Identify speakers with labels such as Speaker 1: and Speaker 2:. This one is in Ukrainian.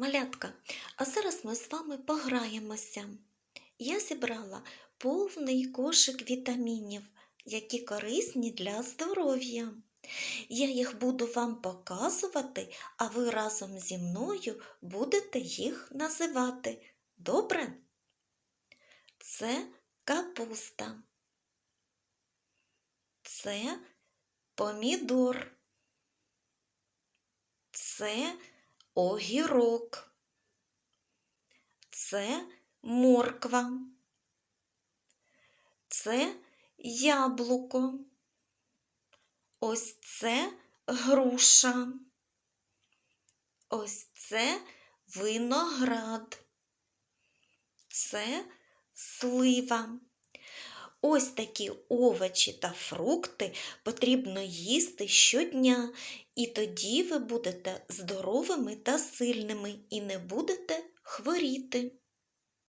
Speaker 1: Малятка, а зараз ми з вами пограємося. Я зібрала повний кошик вітамінів, які корисні для здоров'я. Я їх буду вам показувати, а ви разом зі мною будете їх називати. Добре? Це капуста. Це помідор. Це огірок. Це морква. Це яблуко. Ось це груша. Ось це виноград. Це слива. Ось такі овочі та фрукти потрібно їсти щодня, і тоді ви будете здоровими та сильними і не будете хворіти.